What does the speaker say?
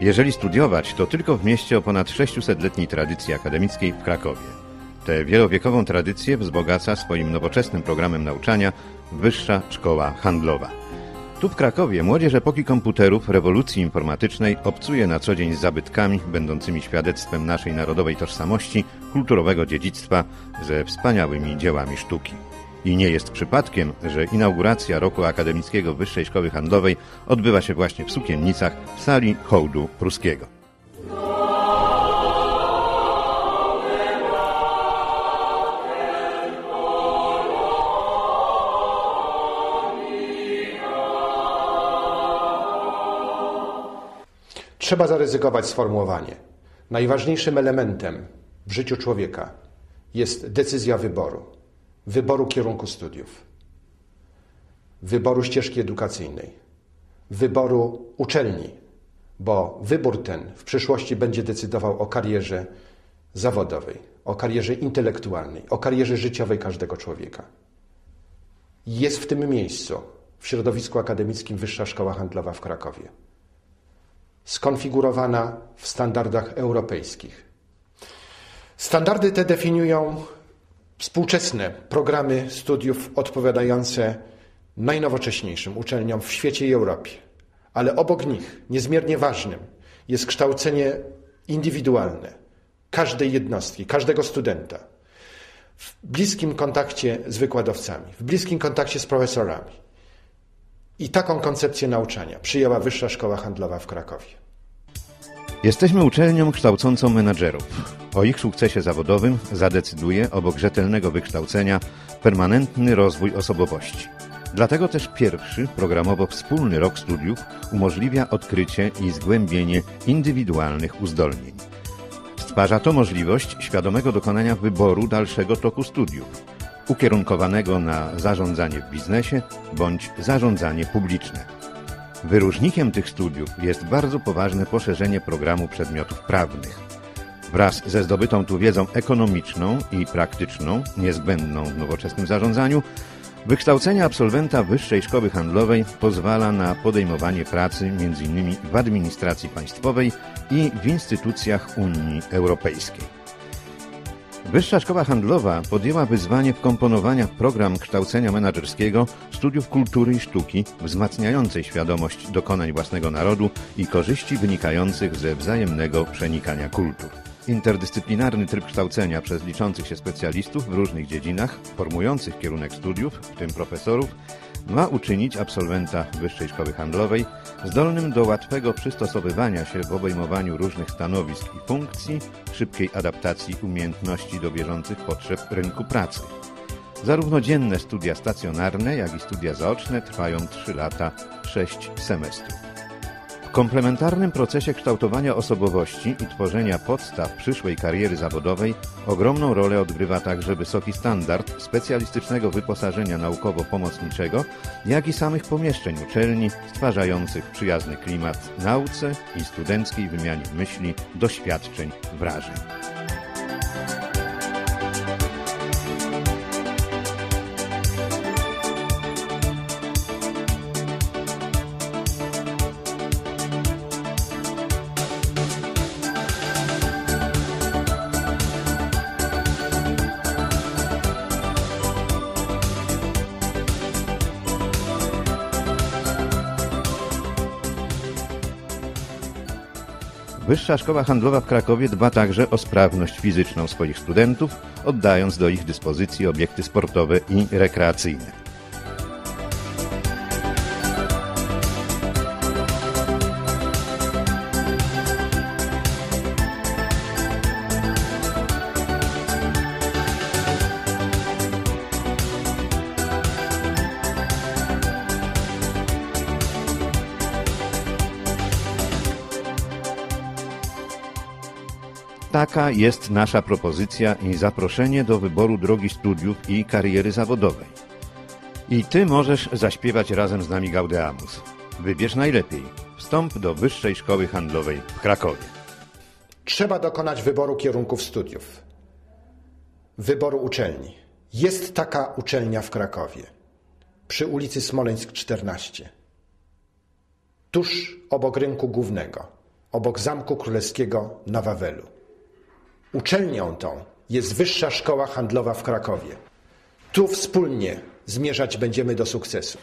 Jeżeli studiować, to tylko w mieście o ponad 600-letniej tradycji akademickiej w Krakowie. Tę wielowiekową tradycję wzbogaca swoim nowoczesnym programem nauczania Wyższa Szkoła Handlowa. Tu w Krakowie młodzież epoki komputerów, rewolucji informatycznej obcuje na co dzień z zabytkami będącymi świadectwem naszej narodowej tożsamości, kulturowego dziedzictwa ze wspaniałymi dziełami sztuki. I nie jest przypadkiem, że inauguracja roku akademickiego Wyższej Szkoły Handlowej odbywa się właśnie w Sukiennicach w sali hołdu pruskiego. Trzeba zaryzykować sformułowanie. Najważniejszym elementem w życiu człowieka jest decyzja wyboru. Wyboru kierunku studiów, wyboru ścieżki edukacyjnej, wyboru uczelni, bo wybór ten w przyszłości będzie decydował o karierze zawodowej, o karierze intelektualnej, o karierze życiowej każdego człowieka. Jest w tym miejscu, w środowisku akademickim Wyższa Szkoła Handlowa w Krakowie skonfigurowana w standardach europejskich. Standardy te definiują współczesne programy studiów odpowiadające najnowocześniejszym uczelniom w świecie i Europie. Ale obok nich, niezmiernie ważnym, jest kształcenie indywidualne każdej jednostki, każdego studenta w bliskim kontakcie z wykładowcami, w bliskim kontakcie z profesorami. I taką koncepcję nauczania przyjęła Wyższa Szkoła Handlowa w Krakowie. Jesteśmy uczelnią kształcącą menadżerów. O ich sukcesie zawodowym zadecyduje obok rzetelnego wykształcenia permanentny rozwój osobowości. Dlatego też pierwszy, programowo wspólny rok studiów umożliwia odkrycie i zgłębienie indywidualnych uzdolnień. Stwarza to możliwość świadomego dokonania wyboru dalszego toku studiów, ukierunkowanego na zarządzanie w biznesie bądź zarządzanie publiczne. Wyróżnikiem tych studiów jest bardzo poważne poszerzenie programu przedmiotów prawnych. Wraz ze zdobytą tu wiedzą ekonomiczną i praktyczną, niezbędną w nowoczesnym zarządzaniu, wykształcenie absolwenta Wyższej Szkoły Handlowej pozwala na podejmowanie pracy m.in. w administracji państwowej i w instytucjach Unii Europejskiej. Wyższa Szkoła Handlowa podjęła wyzwanie wkomponowania w program kształcenia menedżerskiego studiów kultury i sztuki wzmacniającej świadomość dokonań własnego narodu i korzyści wynikających ze wzajemnego przenikania kultur. Interdyscyplinarny tryb kształcenia przez liczących się specjalistów w różnych dziedzinach, formujących kierunek studiów, w tym profesorów, ma uczynić absolwenta Wyższej Szkoły Handlowej zdolnym do łatwego przystosowywania się w obejmowaniu różnych stanowisk i funkcji, szybkiej adaptacji umiejętności do bieżących potrzeb rynku pracy. Zarówno dzienne studia stacjonarne, jak i studia zaoczne trwają 3 lata, 6 semestrów. W komplementarnym procesie kształtowania osobowości i tworzenia podstaw przyszłej kariery zawodowej ogromną rolę odgrywa także wysoki standard specjalistycznego wyposażenia naukowo-pomocniczego, jak i samych pomieszczeń uczelni, stwarzających przyjazny klimat nauce i studenckiej wymianie myśli, doświadczeń, wrażeń. Wyższa Szkoła Handlowa w Krakowie dba także o sprawność fizyczną swoich studentów, oddając do ich dyspozycji obiekty sportowe i rekreacyjne. Taka jest nasza propozycja i zaproszenie do wyboru drogi studiów i kariery zawodowej. I Ty możesz zaśpiewać razem z nami Gaudeamus. Wybierz najlepiej. Wstąp do Wyższej Szkoły Handlowej w Krakowie. Trzeba dokonać wyboru kierunków studiów. Wyboru uczelni. Jest taka uczelnia w Krakowie. Przy ulicy Smoleńsk 14. Tuż obok rynku głównego. obok Zamku Królewskiego na Wawelu. Uczelnią tą jest Wyższa Szkoła Handlowa w Krakowie. Tu wspólnie zmierzać będziemy do sukcesu.